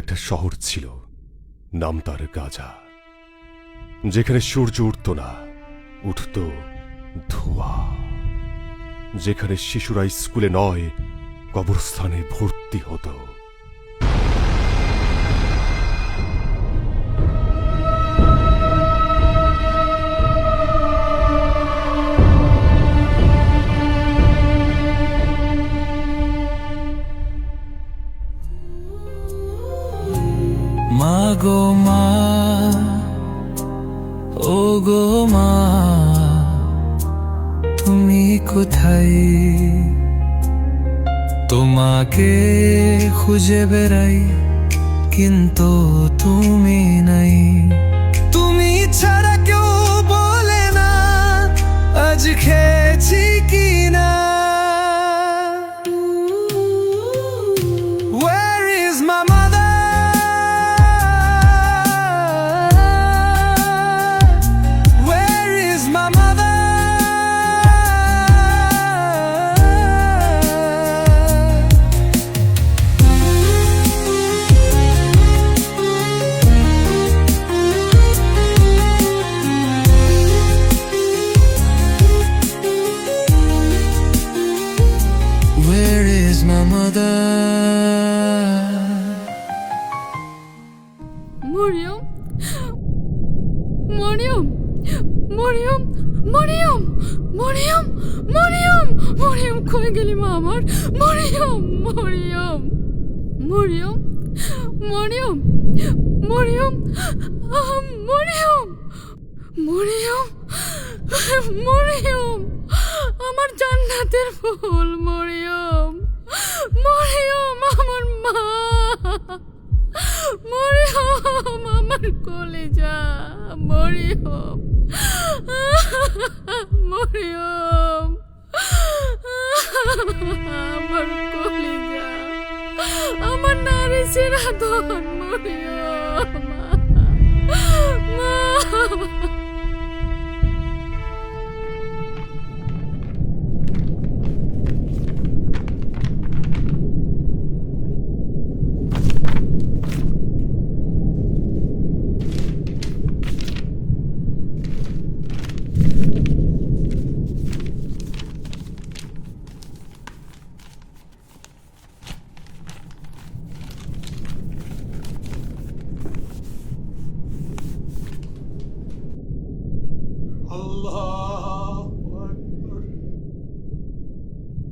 একটা শহর ছিল, নাম তার গাজা, যেখানে সূর্য উঠত না, উঠত ধোয়া। যেখানে শিশুরা স্কুলে নয়, কবরস্থানে ভর্তি হতো। গো মা, ও গো মা, তুমি কোথায়? তোমাকে খুঁজে বেড়াই, কিন্তু তুমি নাই। তুমি ছাড়া কেউ বলে না, আজ খেয়েছি মরিয়ম মরিয়ম গেলি মা আমার মরিয়ম আমার জান্নাতের ফুল মরিয়ম মরিয়ম। মরিয়ম। আমার কলিজা। আমার নারী সেরা ধন মরিয়ম।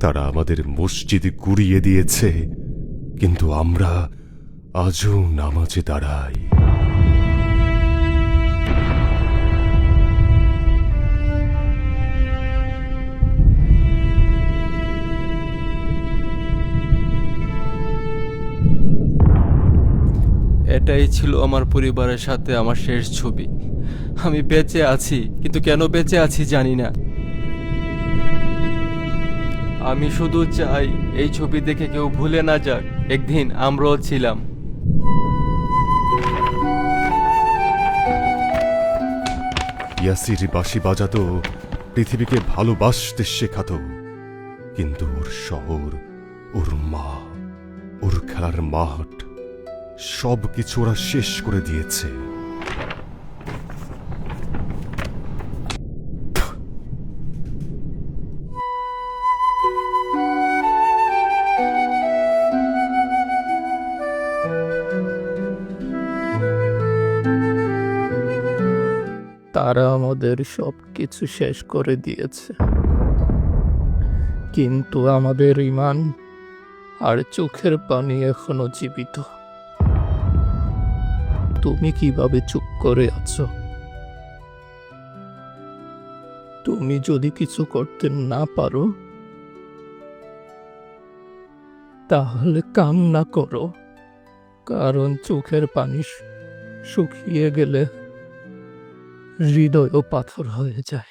তারা আমাদের মসজিদ গুড়িয়ে দিয়েছে, কিন্তু আমরা আজও নামাজে দাঁড়াই। এটাই ছিল আমার পরিবারের সাথে আমার শেষ ছবি। আমি বেঁচে আছি, কিন্তু কেন বেঁচে আছি জানি না। আমি শুধু চাই এই ছবি দেখে কেউ ভুলে না যাক, একদিন আমরাও ছিলাম। ইয়াসির বাঁশি বাজাতো, পৃথিবীকে ভালোবাসতে শেখাতো। কিন্তু ওর শহর, ওর মা, ওর খেলার মাঠ সব কিছু ওরা শেষ করে দিয়েছে। তারা আমাদের সব কিছু শেষ করে দিয়েছে। কিন্তু আমাদের ইমান আর চোখের পানি এখনও জীবিত। তুমি কীভাবে চুপ করে আছো? তুমি যদি কিছু করতে না পারো, তাহলে কান্না করো, কারণ চোখের পানি শুকিয়ে গেলে হৃদয়ও পাথর হয়ে যায়।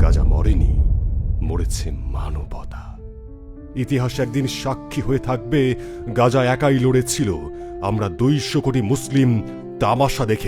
গাজা মরেনি মানবতা। ইতিহাস একদিন সাক্ষী হয়ে থাকবে, গাজা একাই লড়েছিল। আমরা দুইশো কোটি মুসলিম তামাশা দেখে